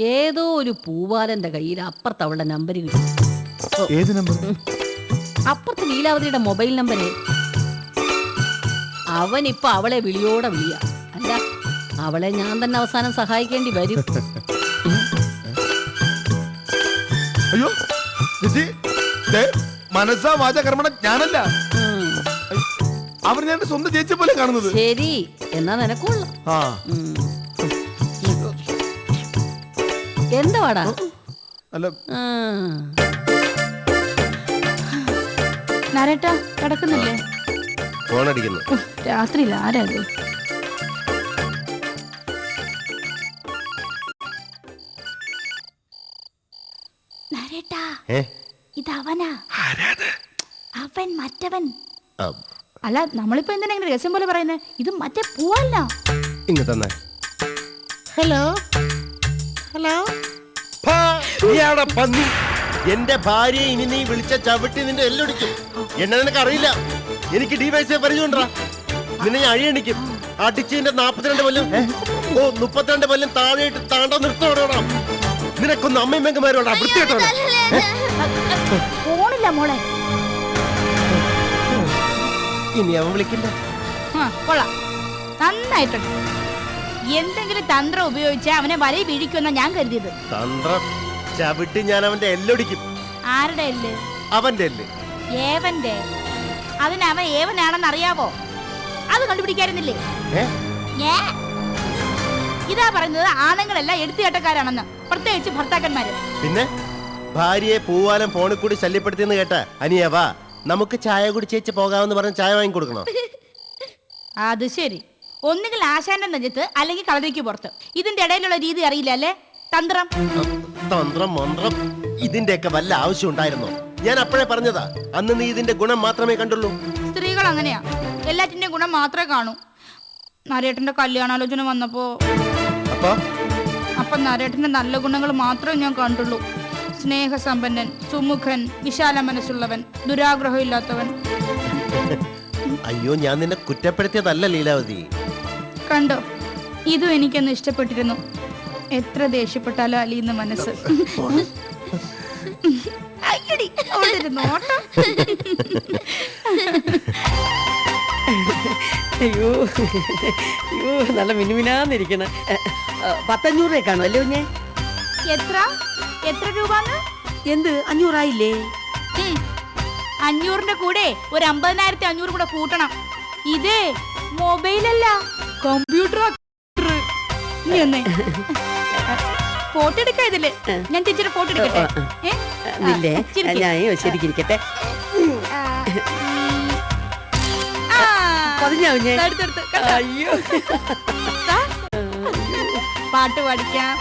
ഏതോ ഒരു പൂവാലന്റെ കയ്യിൽ അപ്പുറത്ത് അവളുടെ നമ്പർ കിട്ടി. ഏത് നമ്പർ അപ്പുറത്ത് ലീലാവതിയുടെ മൊബൈൽ നമ്പര്. അവൻ ഇപ്പൊ അവളെ വിളിയോടെ വിളിയ. അല്ല അവളെ ഞാൻ തന്നെ അവസാനം സഹായിക്കേണ്ടി വരും. അയ്യോ ചേച്ചി ദേ, മനസ്സാ വാച കർമ്മണം ഞാനല്ല. ഉം. അവർ ഞാൻ സ്വന്തം ചേച്ചി പോലെ കാണുന്നത്. ശരി എന്നാ നിനക്കുള്ള. ആ. എന്താ വാടാ അല്ല. നാരേട്ടാ കിടക്കുന്നില്ലേ? ഫോൺ അടിക്കുന്നു ഉഫ്, രാത്രിയില്ല ആരാ ഇത്? നരേട്ടാ ഏ? ഇത് അവനാ അവൻ മറ്റവൻ. അല്ല നമ്മളിപ്പോ എന്തിനാ ഇങ്ങനെ രഹസ്യം പോലെ പറയുന്നത് ഇത് മറ്റേ പൂവല്ല. ഇങ്ങ തന്നെ. ഹലോ? ഹലോ നീയാടാ പന്നി. എന്റെ ഭാര്യയെ ഇനി നീ വിളിച്ച ചവിട്ടി നിന്റെ എല്ലൊടിക്കും. എന്നെ നിനക്ക് അറിയില്ല. എനിക്ക് ഡി വൈസ് പരിചയമുണ്ടാ. നിന്നെ ഞാൻ അഴിയണിക്കും. അടിച്ചതിന്റെ നാപ്പത്തിരണ്ട് കൊല്ലം. ഓ മുപ്പത്തിരണ്ട് കൊല്ലം താഴെയിട്ട് താണ്ട നിർത്തോടണം നിനക്കൊന്ന് അമ്മയും പെങ്ങന്മാരോടാ ഫോണില്ല മോളെ. ഇനി അവൻ വിളിക്കില്ല. ആ, കൊള്ളാം. നന്നായിട്ടുണ്ട്. എന്തെങ്കിലും തന്ത്രം ഉപയോഗിച്ച് അവനെ വലയിൽ വീഴിക്കുമെന്നാ ഞാൻ കരുതിയത്. തന്ത്രം? ചവിട്ടി ഞാൻ അവന്റെ എല്ലൊടിക്കും. ആരുടെ എല്ല്? അവന്റെ എല്ല്. ഏവന്റെ? അതിന് അവൻ ഏവനാണെന്ന് അറിയാവോ? അത് കണ്ടുപിടിക്കായിരുന്നില്ലേ ഏ? ഏ? ഇതാ പറയുന്നത് ആണുങ്ങളെല്ലാം എടുത്തുകേട്ടക്കാരാണെന്ന്. പ്രത്യേകിച്ച് ഭർത്താക്കന്മാര്. പിന്നെ? ഭാര്യയെ പൂവാലം ഫോണിൽ കൂടി ശല്യപ്പെടുത്തിയെന്ന് കേട്ട അനിയവാ നമുക്ക് ചായ കുടിച്ചേച്ച് പോകാമെന്ന് പറഞ്ഞ് ചായ വാങ്ങി കൊടുക്കണോ അത് ശരി. ഒന്നുകിൽ ആശാന്റെ നെഞ്ചത്ത് അല്ലെങ്കിൽ കളരിക്ക് പുറത്ത്. ഇതിന്റെ ഇടയിലുള്ള രീതി അറിയില്ല അല്ലേ? തന്ത്രം. തന്ത്രം മന്ത്രം ഇതിന്റെയൊക്കെ വല്ല ആവശ്യം ഉണ്ടായിരുന്നോ? ഞാൻ അപ്പോഴേ പറഞ്ഞതാ അന്ന് നീ ഇതിന്റെ ഗുണം മാത്രമേ കണ്ടുള്ളൂ. സ്ത്രീകൾ അങ്ങനെയാ. എല്ലാറ്റിന്റെ ഗുണം മാത്രമേ കാണൂ. നരേട്ടന്റെ കല്യാണാലോചന വന്നപ്പോ അപ്പൊ? അപ്പൊ നരേട്ടന്റെ നല്ല ഗുണങ്ങൾ മാത്രമേ ഞാൻ കണ്ടുള്ളൂ. സ്നേഹസമ്പന്നൻ സുമുഖൻ വിശാല മനസ്സുള്ളവൻ ദുരാഗ്രഹം ഇല്ലാത്തവൻ അയ്യോ ഞാൻ നിന്നെ കുറ്റപ്പെടുത്തിയതല്ല ലീലാവതി. കണ്ടോ? ഇതും എനിക്കൊന്ന് ഇഷ്ടപ്പെട്ടിരുന്നു. എത്ര ദേഷ്യപ്പെട്ടാലും അലിയുന്ന മനസ്സ്. അയ്യടി, അവളുടെ ഒരു നോട്ടം. അയ്യോ അയ്യോ നല്ല മിനുമിനാന്നിരിക്കണ. പത്തഞ്ഞൂറ് രൂപയ്ക്കാണോ കാണും അല്ലേ കുഞ്ഞെ? എത്ര? എത്ര രൂപന്ന്? എന്ത് അഞ്ഞൂറായില്ലേ? അഞ്ഞൂറിന്റെ കൂടെ ഒരു അമ്പതിനായിരത്തി അഞ്ഞൂറ് കൂടെ കൂട്ടണം. ഇതേ മൊബൈലല്ല. കമ്പ്യൂട്ടർ നീ ഒന്നേ ഫോട്ടോ എടുക്കാതില്ലേ ഞാൻ ടീച്ചറെ ഫോട്ടോ എടുക്കട്ടെ. ഞാൻ. ശരിക്കിരിക്കട്ടെ? അയ്യോ. പാട്ട് പഠിക്കാം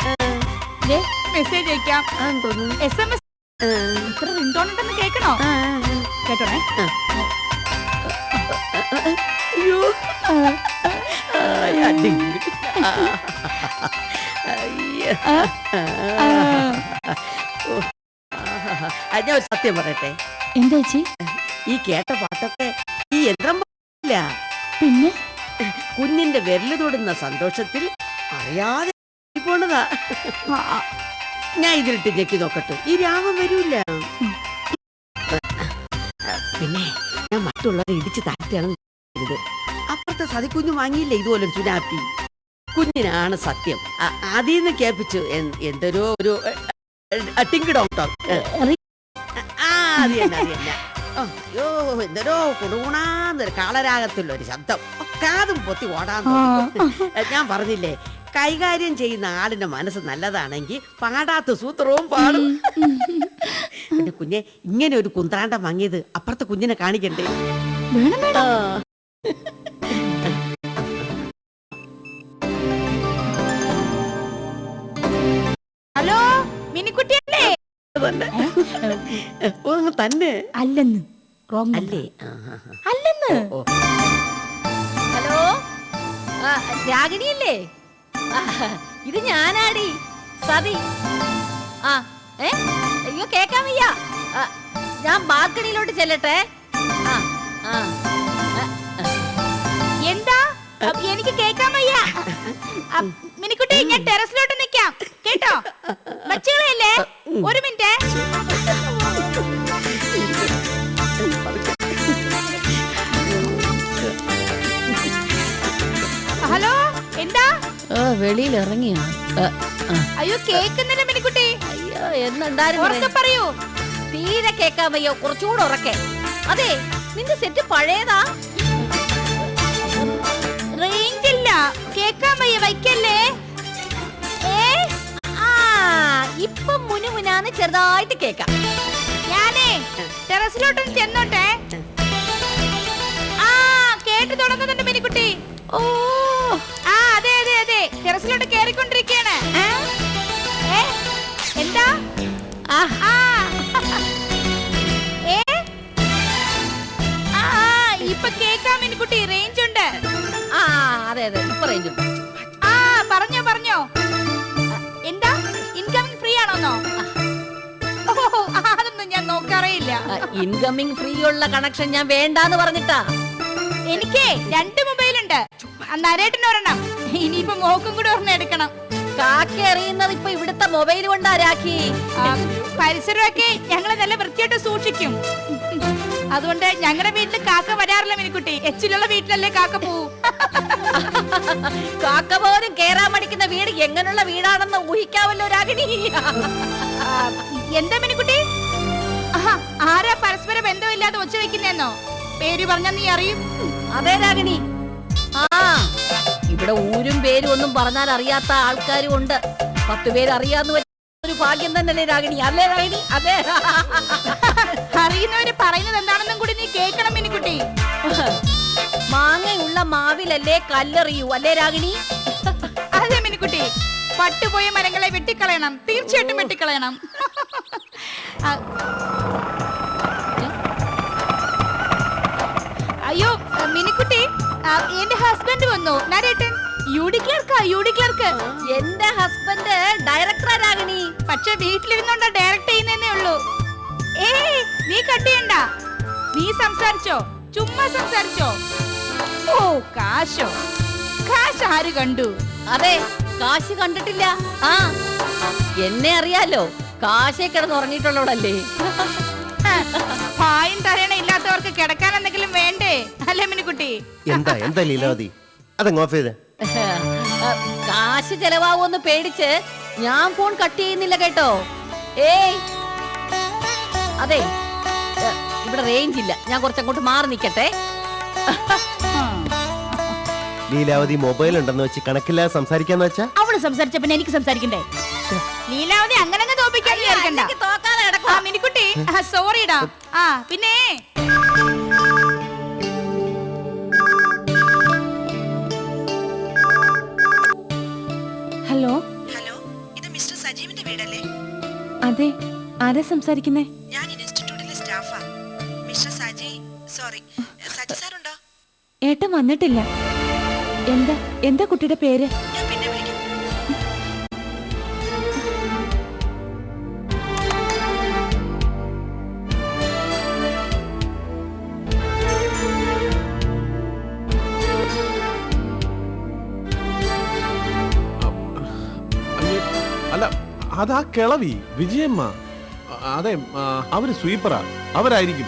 മെസ്സേജ് അയക്കാം. എസ് എം എസ് ഇത്ര റിംഗ്ടോൺ ഉണ്ടെന്ന് കേൾക്കണോ കേട്ടോണേ. അയ്യോ. ഞാൻ ഒരു സത്യം പറയട്ടെ. എന്താ ചേച്ചി? ഈ കേട്ട പാട്ടൊക്കെ ഈ യന്ത്രം പാടില്ല പിന്നെ? കുഞ്ഞിന്റെ വിരൽ തൊടുന്ന സന്തോഷത്തിൽ അറിയാതെ പോണതാ. ഞാൻ ഇതിലിട്ട് ഞെക്കി നോക്കട്ടെ. ഈ രാമം വരൂല പിന്നെ? മറ്റുള്ളവരെ ഇടിച്ച് താഴ്ത്തിയാണ് ഇത് അപ്പുറത്തെ സതിക്കുഞ്ഞു വാങ്ങിയില്ലേ ഇതുപോലെ ചുനാപ്പി കുഞ്ഞിനാണ് സത്യം. അതിൽ അതീന്ന് കേൾപ്പിച്ചു എന്തൊരു ഒരു ടിങ്ക് ഡോക്ടർ ആ അത് തന്നെ അത് തന്നെ. ഓ, അയ്യോ എന്തോരോ കുടുകുണാന്നൊരു കാളരാഗത്തുള്ള ഒരു ശബ്ദം. കാതും പൊത്തി ഓടാൻ. ഞാൻ പറഞ്ഞില്ലേ കൈകാര്യം ചെയ്യുന്ന ആളിന്റെ മനസ്സ് നല്ലതാണെങ്കിൽ പാടാത്ത സൂത്രവും പാടും. എന്റെ കുഞ്ഞെ ഇങ്ങനെ ഒരു കുന്ത്രാണ്ടം വാങ്ങിയത് അപ്പുറത്തെ കുഞ്ഞിനെ കാണിക്കണ്ടേ. ഹലോ മിനിക്കുട്ടിയല്ലേ? തന്നെ. ഓ തന്നെ. അല്ലെന്ന്. റോങ് അല്ലേ. അല്ലെന്ന്. ഹലോ? രാഗിണിയല്ലേ? ഇത് ഞാനാടി. സതി. ആ ഏ? അയ്യോ കേക്കാൻ വയ്യ. ഞാൻ ബാൽക്കണിയിലോട്ട് ചെല്ലട്ടെ. ആ ആ എന്താ? എനിക്ക് കേക്കാൻ വയ്യ. മിനിക്കുട്ടി ഞാൻ ടെറസിലോട്ട് നിക്കാം. കേട്ടോ? ഒരു മിനിറ്റ്. വെളിയിൽ ഇറങ്ങിയോ അയ്യോ കേക്കുന്നില്ല മിനിക്കുട്ടി. അയ്യോ എന്നുണ്ടായിരുന്നു പറയൂ. തീരെ കേക്കാൻ വയ്യോ കുറച്ചുകൂടെ ഉറക്കെ. അതെ നിന്റെ സെറ്റ് പഴയതാ. റേഞ്ച് ഇല്ല. കേക്കാൻ വയ്യ വയ്ക്കല്ലേ? ഏ ആ ഇപ്പം മുനുമുനാന്ന് ചെറുതായിട്ട് കേക്കാം. ഞാനേ ടെറസിലോട്ടൊന്ന് ചെന്നോട്ടെ. ആ കേട്ട് തുടങ്ങുന്നുണ്ട് മിനിക്കുട്ടി. ഓ ടെറസിലോട്ട് കേറിക്കൊണ്ടിരിക്കുകയാണ് എന്താ? ഇപ്പൊ കേക്കാം മിനിക്കുട്ടി. റേഞ്ച് ഉണ്ട്. ആ അതെ അതെ. ഇപ്പൊ ഉണ്ട്. ആ പറഞ്ഞോ പറഞ്ഞോ. എന്താ? ഇൻകമിങ് ഫ്രീ ആണോന്നോ? അതൊന്നും ഞാൻ നോക്കാറേയില്ല. ഇൻകമിങ് ഫ്രീ ഉള്ള കണക്ഷൻ ഞാൻ വേണ്ടാന്ന് പറഞ്ഞിട്ടാ. എനിക്ക് രണ്ട് മൊബൈൽ ഉണ്ട്. നരേട്ടന് ഒരെണ്ണം ഇനിയിപ്പോ മോക്കും കൂടെ ഒരെണ്ണം എടുക്കണം. കാക്ക എറിയുന്നത് ഇപ്പൊ ഇവിടുത്തെ മൊബൈൽ കൊണ്ടാ രാഖി. പരിസരമൊക്കെ ഞങ്ങൾ നല്ല വൃത്തിയായിട്ട് സൂക്ഷിക്കും. അതുകൊണ്ട് ഞങ്ങളുടെ വീട്ടിൽ കാക്ക വരാറില്ല മിനിക്കുട്ടി. എച്ചിലുള്ള വീട്ടിലല്ലേ കാക്ക പോവും. കാക്ക പോലും കേറാൻ മടിക്കുന്ന വീട് എങ്ങനെയുള്ള വീടാണെന്ന് ഊഹിക്കാവല്ലോ രാഗിണി. എന്താ മിനിക്കുട്ടി? ആരാ പരസ്പര ബന്ധമില്ലാതെ ഒച്ച വെക്കുന്നേന്നോ? പേര് പറഞ്ഞ നീ അറിയും. അതെ രാഗിണി. ആ. ഇവിടെ ഊരും പേരും ഒന്നും പറഞ്ഞാൽ അറിയാത്ത ആൾക്കാരും ഉണ്ട്. പത്ത് പേര് അറിയാന്ന് വെച്ച ഒരു ഭാഗ്യം തന്നെയല്ലേ രാഗിണി? അല്ലേ രാഗിണി? അതെ. അറിയുന്നവര് പറയുന്നത് എന്താണെന്നും കൂടി നീ കേൾക്കണം മിനിക്കുട്ടി. മാങ്ങയുള്ള മാവിലല്ലേ കല്ലെറിയൂ. അല്ലേ രാഗിണി? അതെ മിനിക്കുട്ടി. പട്ടുപോയ മരങ്ങളെ വെട്ടിക്കളയണം. തീർച്ചയായിട്ടും വെട്ടിക്കളയണം. എന്റെ ഹസ്ബൻഡ് വന്നു. നരേട്ടൻ യുഡി ക്ലർക്ക് യുഡി ക്ലർക്ക് എന്റെ ഹസ്ബൻഡ് ഡയറക്ടറാ രാഗിണി. പക്ഷെ വീട്ടിലിരുന്നോണ്ടാ ഡയറക്ട് ചെയ്യുന്നേ ഉള്ളൂ. ഏയ് നീ കട്ട് ചെയ്യണ്ട. നീ സംസാരിച്ചോ. ചുമ്മാ സംസാരിച്ചോ. ഓ കാശോ. കാശ് ആര് കണ്ടു? അതെ കാശ് കണ്ടിട്ടില്ല. ആ എന്നെ അറിയാലോ. കാശേ കിടന്ന് ഉറങ്ങിയിട്ടുള്ളവളല്ലേ പായും തരണ ഇല്ലാത്തവർക്ക് കിടക്കാൻ എന്തെങ്കിലും വേണ്ടേ? അല്ലേ മിനിക്കുട്ടി? എന്താ എന്താ ലീലാവതി? അതങ്ങ് ഓഫ് ചെയ്തേ. കാശ് ചെലവാകുമെന്ന് പേടിച്ച് ഞാൻ ഫോൺ കട്ട് ചെയ്യുന്നില്ല കേട്ടോ. ഏയ്! അതെ ഇവിടെ റേഞ്ച് ഇല്ല. ഞാൻ കുറച്ചങ്ങോട്ട് മാറി നിക്കട്ടെ. ലീലാവതി മൊബൈൽ ഉണ്ടെന്ന് വെച്ച് കണക്കില്ലാതെ സംസാരിക്കാന്ന് വെച്ചാ? അവൾ സംസാരിച്ച പിന്നെ എനിക്ക് സംസാരിക്കണ്ടേ? ലീലാവതി അങ്ങനെ തോപ്പിക്കാൻ സോറിടാ ആ പിന്നെ? അതെ ആരാ സംസാരിക്കുന്നേ? ഞാൻ ഇൻസ്റ്റിറ്റ്യൂട്ടിലെ സ്റ്റാഫാ. Mister Saji sorry. Saji sir ഉണ്ടോ ഏട്ടൻ വന്നിട്ടില്ല. എന്താ എന്താ കുട്ടിയുടെ പേര്? അതാ കിളവി വിജയമ്മ. അതെ അവർ സ്വീപ്പറാ. അവരായിരിക്കും.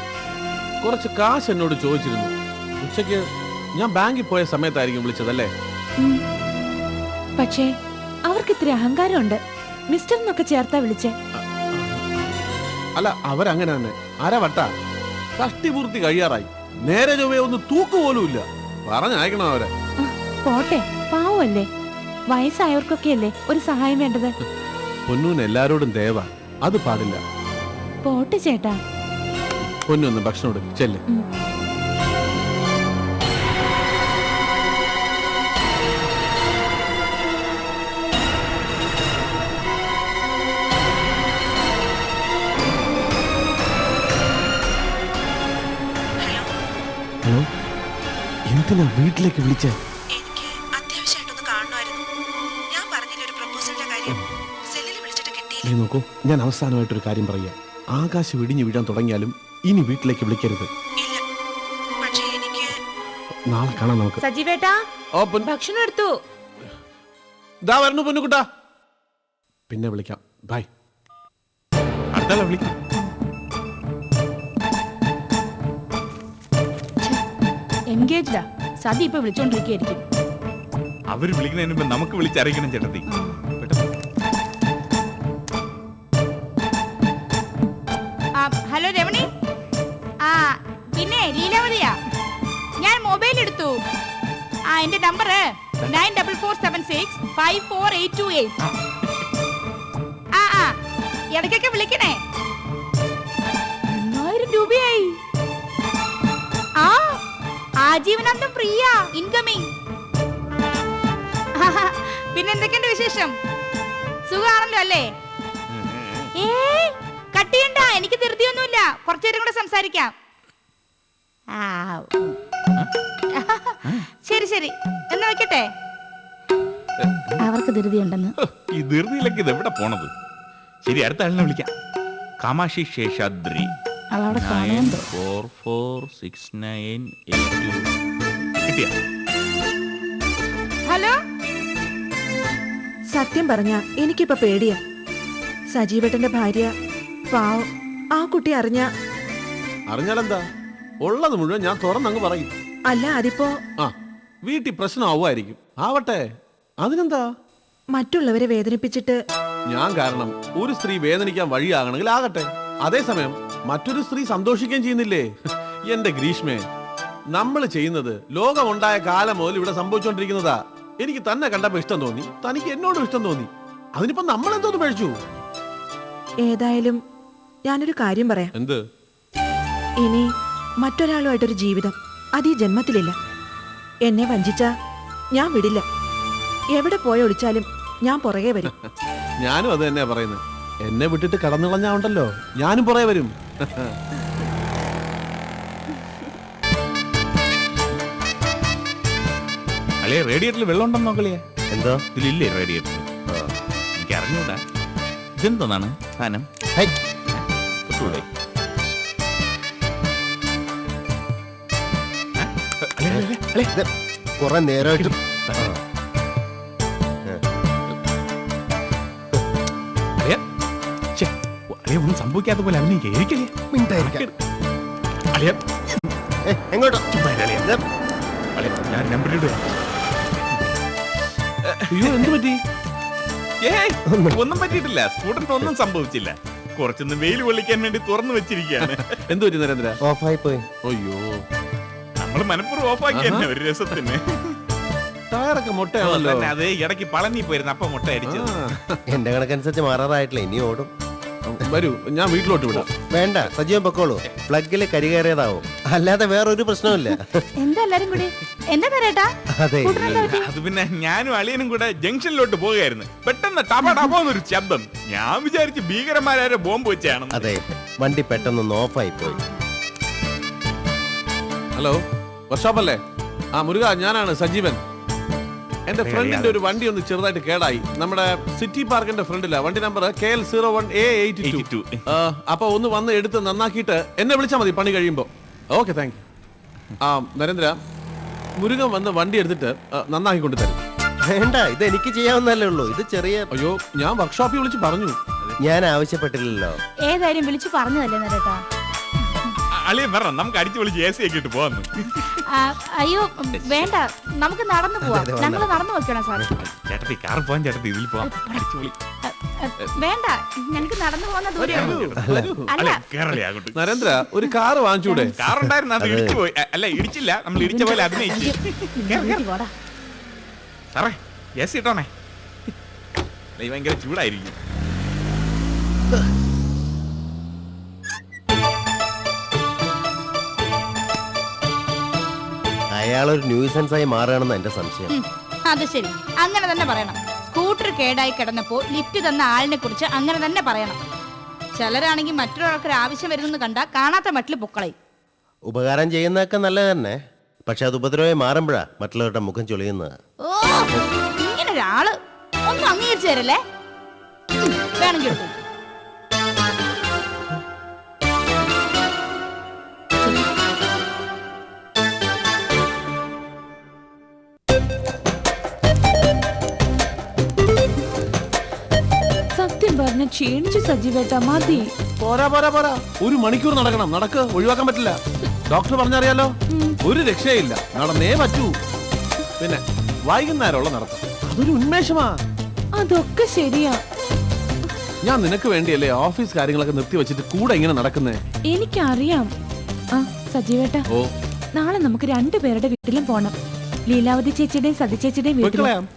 കുറച്ച് കാശ് എന്നോട് ചോദിച്ചിരുന്നു. ഉച്ചയ്ക്ക് ഞാൻ ബാങ്കിൽ പോയ സമയത്തായിരിക്കും വിളിച്ചതല്ലേ. പക്ഷേ അവർക്ക് ഇത്തിരി അഹങ്കാരമുണ്ട്. മിസ്റ്റർ എന്നൊക്കെ ചേർത്താ വിളിച്ചേ. അല്ല അവരങ്ങനെ തന്നെ. ആരാ വട്ട? ഷഷ്ടിപൂർത്തി കഴിയാറായി. നേരെ ചൊവ്വേ ഒന്ന് തൂക്ക് പോലും ഇല്ല. പറഞ്ഞയക്കണം അവരെ. പോട്ടെ. പാവല്ലേ. വയസ്സായവർക്കൊക്കെയല്ലേ ഒരു സഹായം വേണ്ടത്? പൊന്നൂന് എല്ലാരോടും ദേവ അത് പാടില്ല. പോട്ട് ചേട്ടാ. പൊന്നൊന്ന് ഭക്ഷണം എടുക്കും ചെല്ല്. ഹലോ. എന്തിനാ വീട്ടിലേക്ക് വിളിച്ചേ? നീ നോക്കൂ ഞാൻ അവസാനമായിട്ടൊരു കാര്യം പറയാം. ആകാശം ഇടിഞ്ഞു വീഴാൻ തുടങ്ങിയാലും ഇനി വീട്ടിലേക്ക് വിളിക്കരുത്. ഇല്ല പക്ഷേ എനിക്ക് നാളെ കാണാം നമുക്ക്. സജീവേട്ടാ ഓ പൊൻ- ഭക്ഷണം എടുത്തു. ദാ വരണു പൊന്നുകുട്ടാ. പിന്നെ വിളിക്കാം. ബൈ അടുത്താളെ വിളിക്കാം. എൻഗേജ്ഡാ സതി ഇപ്പൊ വിളിച്ചോണ്ടിരിക്കുകയായിരിക്കും. അവർ വിളിക്കുന്നതിന് മുമ്പ് നമുക്ക് വിളിച്ചറിയിക്കണം ചേട്ടത്തി. എന്റെ number nine double four seven six five four eight two eight ആ. ആ ഇടയ്ക്കൊക്കെ വിളിക്കണേ. എണ്ണായിരം രൂപയായി. ആ ആജീവനാന്തം പ്രിയ ഇൻകമിങ് പിന്നെ എന്തൊക്കെയുണ്ട് വിശേഷം? സുഖമാണല്ലോ അല്ലേ? ഏ കട്ടിയണ്ട. എനിക്ക് ധൃതിയൊന്നുമില്ല. കുറച്ചു നേരം കൂടെ സംസാരിക്കാം. ആ. ശരി ശരി. എന്നാ വെക്കട്ടെ? അവർക്ക് ധൃതിയുണ്ടെന്ന്. ഉണ്ടെന്ന് ഈ ധൃതിയിലേക്ക് ഇത് എവിടെ പോണത്? ശരി അടുത്ത ആളിനെ വിളിക്കാം. കാമാക്ഷി ശേഷാദ്രി. അവളവിടെ നയൻ കാണുന്നുണ്ടോ four four six nine eight two. കിട്ടിയ? ഹലോ? സത്യം പറഞ്ഞ എനിക്കിപ്പോ പേടിയാ. സജീവട്ടന്റെ ഭാര്യ പാവം ആ കുട്ടി അറിഞ്ഞ അറിഞ്ഞാലെന്താ? ഉള്ളത് മുഴുവൻ ഞാൻ തുറന്നങ്ങ് പറയും. അല്ല അതിപ്പോ ആ വീട്ടിൽ പ്രശ്നമാവുമായിരിക്കും ആവട്ടെ. അതിനെന്താ? മറ്റുള്ളവരെ വേദനിപ്പിച്ചിട്ട് ഞാൻ കാരണം ഒരു സ്ത്രീ വേദനിക്കാൻ വഴിയാകണമെങ്കിൽ ആകട്ടെ. അതേസമയം മറ്റൊരു സ്ത്രീ സന്തോഷിക്കുകയും ചെയ്യുന്നില്ലേ? എന്റെ ഗ്രീഷ്മേ നമ്മൾ ചെയ്യുന്നത് ലോകമുണ്ടായ കാലം മുതൽ ഇവിടെ സംഭവിച്ചുകൊണ്ടിരിക്കുന്നതാ. എനിക്ക് തന്നെ കണ്ടപ്പോ ഇഷ്ടം തോന്നി. തനിക്ക് എന്നോടും ഇഷ്ടം തോന്നി. അതിനിപ്പോ നമ്മൾ എന്തോന്ന് പഴിച്ചു ഏതായാലും ഞാനൊരു കാര്യം പറയാം. എന്ത്? ഇനി മറ്റൊരാളുമായിട്ടൊരു ജീവിതം. അത് ഈ ജന്മത്തിലില്ല എന്നെ വഞ്ചിച്ച ഞാൻ വിടില്ല. എവിടെ പോയി ഒളിച്ചാലും ഞാൻ പുറകെ വരും. ഞാനും അത് തന്നെയാ പറയുന്നത്. എന്നെ വിട്ടിട്ട് കടന്നു കളഞ്ഞാ ഉണ്ടല്ലോ ഞാനും പുറകെ വരും. അല്ലേ റേഡിയേറ്ററിൽ വെള്ളം ഉണ്ടെന്ന് നോക്കളിയെ എന്തോ? ഇതിലില്ലേ റേഡിയേറ്റർ? എനിക്ക് അറിഞ്ഞൂടാ ഇതെന്താണ് സാധനം? ഹൈ, കുറെ നേരമായിട്ട് അളിയ, ഒന്നും സംഭവിക്കാത്ത പോലെ അവനെ എനിക്കല്ലേ മിണ്ടായിരിക്കും. അളിയ എങ്ങോട്ടോ? അളിയ. ഞാൻ നമ്പർ ഇടുക അയ്യോ എന്ത് പറ്റി? ഏയ് ഒന്നും പറ്റിയിട്ടില്ല. സ്കൂട്ടറിന് ഒന്നും സംഭവിച്ചില്ല. കുറച്ചൊന്ന് വെയിൽ കൊള്ളിക്കാൻ വേണ്ടി തുറന്നു വെച്ചിരിക്കുകയാണ്. എന്തു പറ്റി നരേന്ദ്ര? ഓഫായി പോയി. അയ്യോ. നമ്മൾ മനഃപൂർവം ഓഫാക്കി തന്നെ ഒരു രസത്തിന്. ടയറൊക്കെ മുട്ടയാണല്ലോ. തന്നെ അത് ഇടയ്ക്ക് പളനി പോയിരുന്നു അപ്പൊ മുട്ട അടിച്ചത്. ആ, എന്റെ കണക്കനുസരിച്ച് മാറാറായിട്ടില്ല ഇനി ഓടും. വരൂ ഞാൻ വീട്ടിലോട്ട് വിടാം. വേണ്ട സജീവൻ പൊക്കോളൂ. പ്ലഗിൽ കരി കയറിയതാവും. അല്ലാതെ വേറൊരു പ്രശ്നമില്ല എന്താ എല്ലാരും കൂടി? എന്താ തരേട്ടാ അതെ. അത് പിന്നെ ഞാനും അളിയനും കൂടെ ജംഗ്ഷനിലോട്ട് പോകുകയായിരുന്നു പെട്ടെന്ന് ടപ ടപോന്നൊരു ശബ്ദം. ഞാൻ വിചാരിച്ചു ഭീകരന്മാരെ ബോംബ് വെച്ചാണ് അതെ. വണ്ടി പെട്ടെന്ന് ഓഫായി പോയി. ഹലോ? വർക്ക്ഷോപ്പ് അല്ലേ ആ മുരുക ഞാനാണ് സജീവൻ. എന്റെ ഫ്രണ്ടിന്റെ ഒരു വണ്ടി ഒന്ന് ചെറുതായിട്ട് കേടായി. നമ്മുടെ സിറ്റി പാർക്കിന്റെ ഫ്രണ്ടിലാ വണ്ടി number K L zero one A eighty two അപ്പൊ ഒന്ന് വന്ന് എടുത്ത് നന്നാക്കിയിട്ട് എന്നെ വിളിച്ചാൽ മതി പണി കഴിയുമ്പോ. ഓക്കെ താങ്ക് യു ആ നരേന്ദ്ര മുരുകൻ വന്ന് വണ്ടി എടുത്തിട്ട് നന്നാക്കി കൊണ്ടു തരും. വേണ്ട ഇത് എനിക്ക് ചെയ്യാവുന്നല്ലേ ഉള്ളൂ. ഇത് ചെറിയ അയ്യോ ഞാൻ വർക്ക്ഷോപ്പിൽ വിളിച്ച് പറഞ്ഞു. ഞാൻ ആവശ്യപ്പെട്ടില്ലല്ലോ. ഏതായാലും വിളിച്ചു പറഞ്ഞതല്ലേ നരേട്ടാ? അളിയൻ വരണം നമുക്ക് അടിച്ചു വിളിച്ച് എ സി ഒക്കെ ഇട്ട് പോവാന്ന്. ആ, അയ്യോ വേണ്ട. നമുക്ക് നടന്നു പോവാം. ഞങ്ങൾ ഞങ്ങൾ നടന്നു വെക്കണം സാർ ചേട്ടത്തി കാർ പോവാൻ ചേട്ടത്തി ഇതിൽ പോവാം. അടിച്ചു വിളി വേണ്ട. ഞങ്ങൾക്ക് നടന്നു പോകുന്ന ദൂരം. അല്ല. കേരള അങ്ങോട്ട്. നരേന്ദ്ര ഒരു കാറ് വാങ്ങിച്ചൂടെ? കാർ ഉണ്ടായിരുന്നു അത് ഇടിച്ചു പോയി. അ- അല്ല ഇടിച്ചില്ല. നമ്മൾ ഇടിച്ച പോലെ അഭിനയിച്ചു. വീട്ടിൽ പോടാ. സാറേ എ സി ഇട്ടോണേ. അല്ല, ഈ ഭയങ്കര ചൂടായിരിക്കും. അയാളൊരു ന്യൂസൻസ് ആയി മാറുകയാണെന്ന് എന്റെ സംശയം. ഉം, അത് ശരി. അങ്ങനെ തന്നെ പറയണം. സ്കൂട്ടർ കേടായി കിടന്നപ്പോൾ ലിഫ്റ്റ് തന്ന ആളിനെ കുറിച്ച് അങ്ങനെ തന്നെ പറയണം. ചിലരാണെങ്കിൽ മറ്റൊരാൾക്ക് ഒരു ആവശ്യം വരുന്നെന്ന് കണ്ടാ കാണാത്ത മട്ടിൽ പൊക്കളയും. ഉപകാരം ചെയ്യുന്നതൊക്കെ നല്ലത് തന്നെ. പക്ഷെ അത് ഉപദ്രവമായി മാറുമ്പോഴാ മറ്റുള്ളവരുടെ മുഖം ചൊളിയുന്നത്. ഓ ഇങ്ങനെ ഒരാൾ ഒന്ന് അംഗീകരിച്ചു തരല്ലേ? ഉം, വേണമെങ്കിൽ എടുത്തോ. പറഞ്ഞ ക്ഷീണിച്ചു സജീവേട്ട മതി. പോരാ പോരാ പോരാ. ഒരു മണിക്കൂർ നടക്കണം. നടക്ക്. ഒഴിവാക്കാൻ പറ്റില്ല. ഡോക്ടർ പറഞ്ഞറിയാലോ? ഒരു രക്ഷയില്ല. നടന്നേ പറ്റൂ. പിന്നെ വൈകുന്നേരമുള്ള നടത്തം. അതൊരു ഉന്മേഷമാ. അതൊക്കെ ശരിയാ. ഞാൻ നിനക്ക് വേണ്ടിയല്ലേ ഓഫീസ് കാര്യങ്ങളൊക്കെ നിർത്തി വെച്ചിട്ട് കൂടെ ഇങ്ങനെ നടക്കുന്നേ? എനിക്കറിയാം. ആ സജീവേട്ട. ഓ. നാളെ നമുക്ക് രണ്ടുപേരുടെ വീട്ടിലും പോണം. ലീലാവതി ചേച്ചിയുടെയും സതി ചേച്ചിയുടെയും വീട്ടിലും.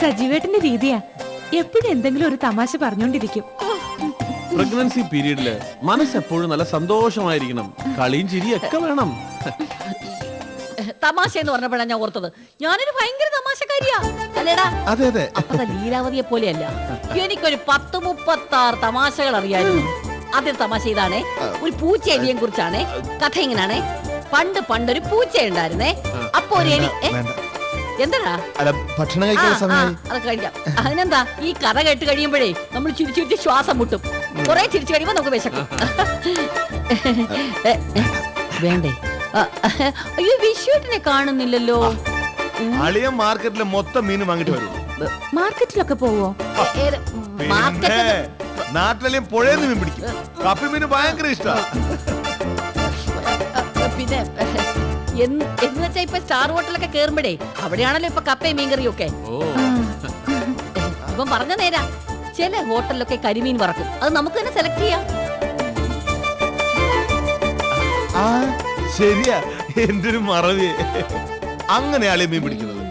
സജീവേട്ടന്റെ രീതിയാ. എപ്പോഴും എന്തെങ്കിലും ഒരു തമാശ പറഞ്ഞോണ്ടിരിക്കും. പ്രഗ്നൻസി പീരീഡിൽ മനസ്സെപ്പോഴും നല്ല സന്തോഷമായിരിക്കണം. കളിയും ചിരിയൊക്കെ വേണം. തമാശ എന്ന് പറഞ്ഞപ്പോഴാണ് ഞാൻ ഓർത്തത്. ഞാനൊരു ഭയങ്കര തമാശക്കാരിയാ. അല്ലേടാ അതെ അതെ. ലീലാവതിയെ പോലെയല്ല എനിക്കൊരു പത്ത് മുപ്പത്തി ആറ് തമാശകൾ അറിയായിരുന്നു ആദ്യം തമാശ ഇതാണേ. ഒരു പൂച്ച എലിയെ കുറിച്ചാണേ. കഥ ഇങ്ങനാണേ. പണ്ട് പണ്ടൊരു പൂച്ച ഉണ്ടായിരുന്നേ അപ്പൊ ഒരു എലി ഏ? എന്താടാ? അല്ല ഭക്ഷണം ആ, കഴിക്കാൻ ആ, സമയമായി. അതൊക്കെ കഴിക്കാം. അതിനെന്താ? ഈ കഥ കേട്ട് കഴിയുമ്പോഴേ നമ്മൾ ചിരിച്ചു ചിരിച്ച് ശ്വാസം മുട്ടും. കുറെ ചിരിച്ചു കഴിയുമ്പോ നമുക്ക് വിശക്കും. ഏ, ഏ, വേണ്ടേ? ആ, അയ്യോ വിഷുവിനെ കാണുന്നില്ലല്ലോ. അളിയൻ മാർക്കറ്റിലെ മൊത്തം മീൻ വാങ്ങിട്ട് വരും മാർക്കറ്റിലൊക്കെ പോവോ? ഏത്? മാർക്കറ്റ് നാട്ടിലെയും പുഴയെന്ന് മീൻ പിടിക്കും. കപ്പി മീൻ ഭയങ്കര ഇഷ്ടമാണ് പിന്നെ എന്ന് വെച്ചാ ഇപ്പൊ സ്റ്റാർ ഹോട്ടലൊക്കെ കേറുമ്പോഴേ അവിടെയാണല്ലോ ഇപ്പൊ കപ്പയും മീൻകറിയും ഒക്കെ ഇപ്പം പറഞ്ഞ നേരാ ചില ഹോട്ടലിലൊക്കെ കരിമീൻ വറക്കും. അത് നമുക്ക് തന്നെ സെലക്ട് ചെയ്യാം. ആ ശരിയാ. എന്റെ ഒരു മറവി. അങ്ങനെ അളിയൻ മീൻ പിടിക്കുന്നത്.